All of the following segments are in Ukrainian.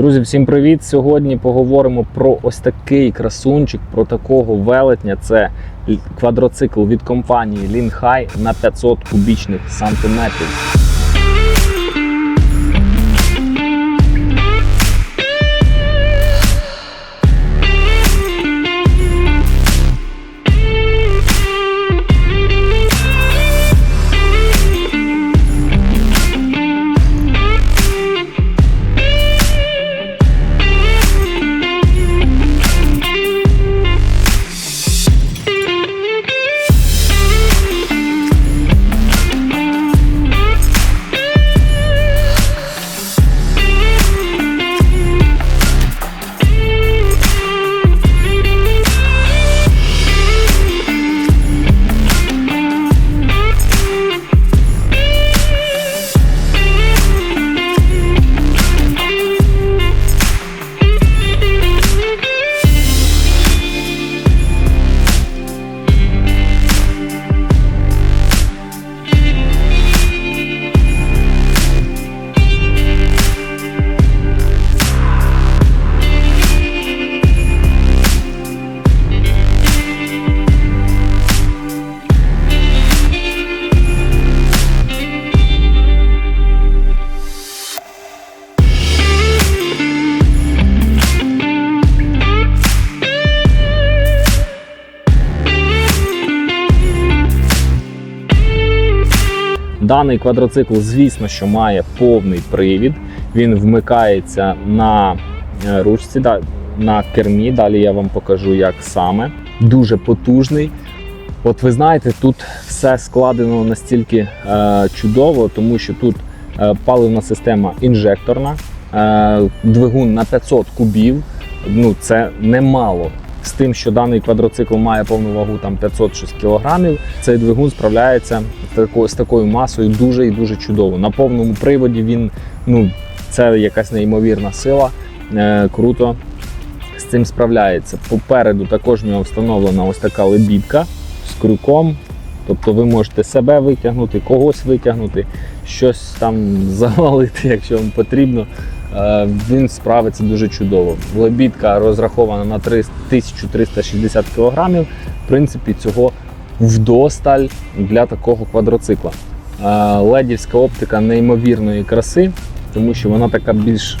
Друзі, всім привіт! Сьогодні поговоримо про ось такий красунчик, про такого велетня. Це квадроцикл від компанії Лінхай на 500 кубічних сантиметрів. Даний квадроцикл, звісно, що має повний привід. Він вмикається на е, ручці, на кермі. Далі я вам покажу, як саме. Дуже потужний. От ви знаєте, тут все складено настільки е, чудово, тому що тут е, паливна система інжекторна, е, двигун на 500 кубів. Ну це немало. З тим, що даний квадроцикл має повну вагу там 506 кг, цей двигун справляється з такою, масою дуже і дуже чудово. На повному приводі він ну це якась неймовірна сила. Е, круто з цим справляється. Попереду також в нього встановлена ось така лебідка з крюком. Тобто ви можете себе витягнути, когось витягнути, щось там завалити, якщо вам потрібно. Е, Він справиться дуже чудово. Лебідка розрахована на 1360 кг. В принципі, цього вдосталь для такого квадроцикла. Е, Ледівська оптика неймовірної краси, тому що вона така більш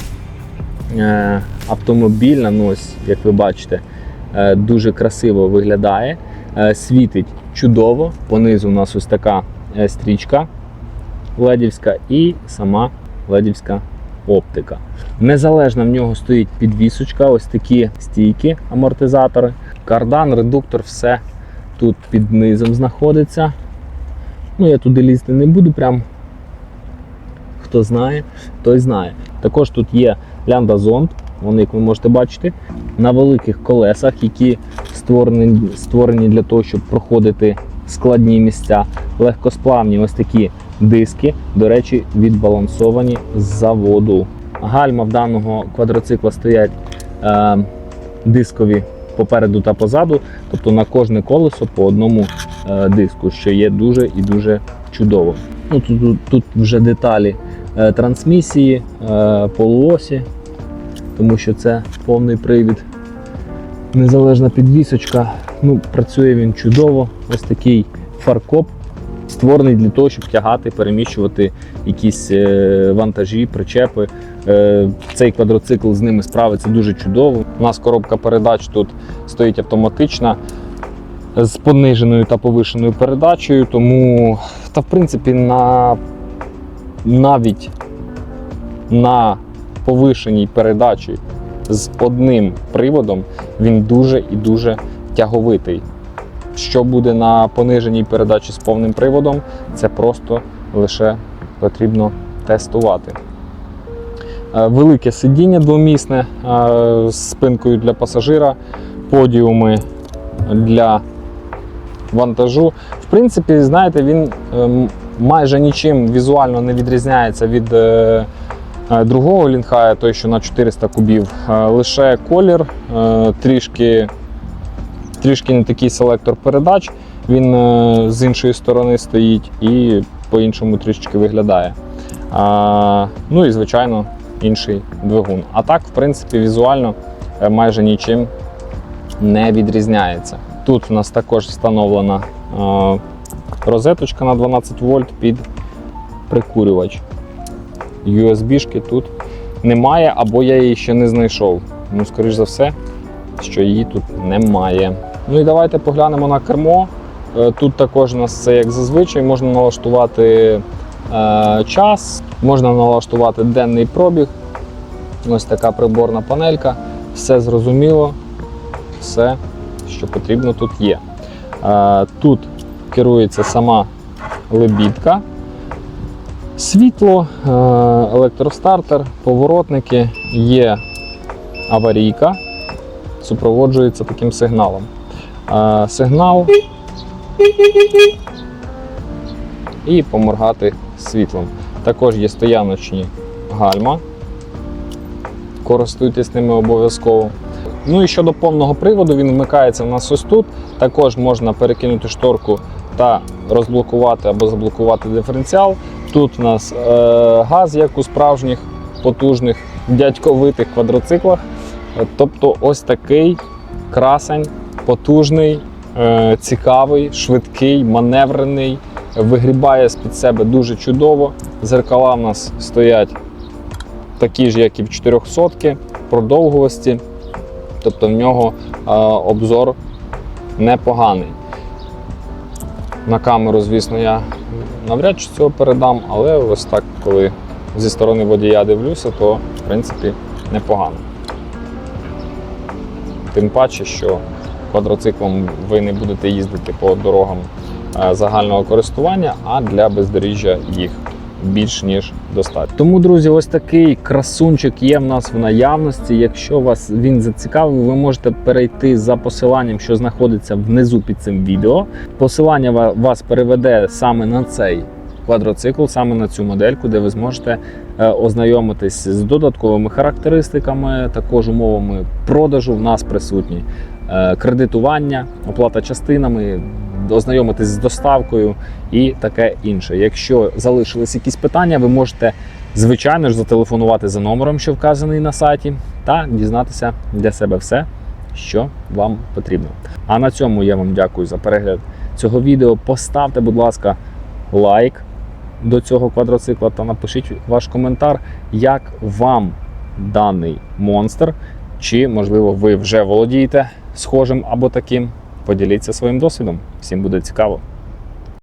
е, автомобільна. Ну, ось, як ви бачите, дуже красиво виглядає. Світить чудово. Понизу у нас ось така стрічка ледівська і сама ледівська оптика. Незалежно в нього стоїть підвісочка, ось такі стійки, амортизатори. Кардан, редуктор, все тут під низом знаходиться. Ну, я туди лізти не буду, прям хто знає, той знає. Також тут є лянда-зонд, вони, як ви можете бачити, на великих колесах, які створені, створені для того, щоб проходити складні місця. Легкосплавні ось такі диски, до речі, відбалансовані з заводу. Гальма в даного квадроцикла стоять е, дискові попереду та позаду, тобто на кожне колесо по одному е, диску, що є дуже і дуже чудово. Ну, тут, тут, вже деталі е, трансмісії, е, полуосі, тому що це повний привід. Незалежна підвісочка. Ну, працює він чудово. Ось такий фаркоп, створений для того, щоб тягати, переміщувати якісь е, вантажі, причепи. Е, Цей квадроцикл з ними справиться дуже чудово. У нас коробка передач тут стоїть автоматична з пониженою та повишеною передачею, тому та в принципі на навіть на повишеній передачі з одним приводом він дуже і дуже тяговитий. Що буде на пониженій передачі з повним приводом, це просто лише потрібно тестувати. Е, Велике сидіння двомісне е, з спинкою для пасажира, подіуми для вантажу. В принципі, знаєте, він ем, майже нічим візуально не відрізняється від е, другого лінхая, той, що на 400 кубів. Лише колір, трішки, трішки не такий селектор передач. Він е, з іншої сторони стоїть і по-іншому трішки виглядає. А, ну і звичайно, інший двигун. А так, в принципі, візуально е, майже нічим не відрізняється. Тут у нас також встановлена е, розеточка на 12 вольт під прикурювач. USB-шки тут немає, або я її ще не знайшов. Ну, скоріш за все, що її тут немає. Ну і давайте поглянемо на кермо. Е, Тут також у нас це як зазвичай, можна налаштувати е, час, можна налаштувати денний пробіг. Ось така приборна панелька. Все зрозуміло, все, що потрібно, тут є. Е, Тут керується сама лебідка, світло, електростартер, поворотники, є аварійка, супроводжується таким сигналом. Е, Сигнал і поморгати світлом. Також є стояночні гальма. Користуйтесь ними обов'язково. Ну і щодо повного приводу, він вмикається в нас ось тут. Також можна перекинути шторку та розблокувати або заблокувати диференціал. Тут у нас е, газ, як у справжніх потужних дядьковитих квадроциклах. Тобто ось такий красень, потужний, е, цікавий, швидкий, маневрений, вигрібає з-під себе дуже чудово. Зеркала в нас стоять такі ж, як і в 400 продовгувості. Тобто в нього е, обзор непоганий. На камеру, звісно, я навряд чи цього передам, але ось так, коли зі сторони водія дивлюся, то в принципі непогано. Тим паче, що квадроциклом ви не будете їздити по дорогам е, загального користування, а для бездоріжжя їх більш ніж достатньо. Тому, друзі, ось такий красунчик є в нас в наявності. Якщо вас він зацікавив, ви можете перейти за посиланням, що знаходиться внизу під цим відео. Посилання вас переведе саме на цей квадроцикл, саме на цю модельку, де ви зможете е, ознайомитись з додатковими характеристиками, також умовами продажу в нас присутні. Е, Кредитування, оплата частинами, ознайомитись з доставкою і таке інше. Якщо залишились якісь питання, ви можете, звичайно ж, зателефонувати за номером, що вказаний на сайті, та дізнатися для себе все, що вам потрібно. А на цьому я вам дякую за перегляд цього відео. Поставте, будь ласка, лайк до цього квадроцикла та напишіть ваш коментар, як вам даний монстр, чи, можливо, ви вже володієте схожим або таким. Поділіться своїм досвідом. Всім буде цікаво.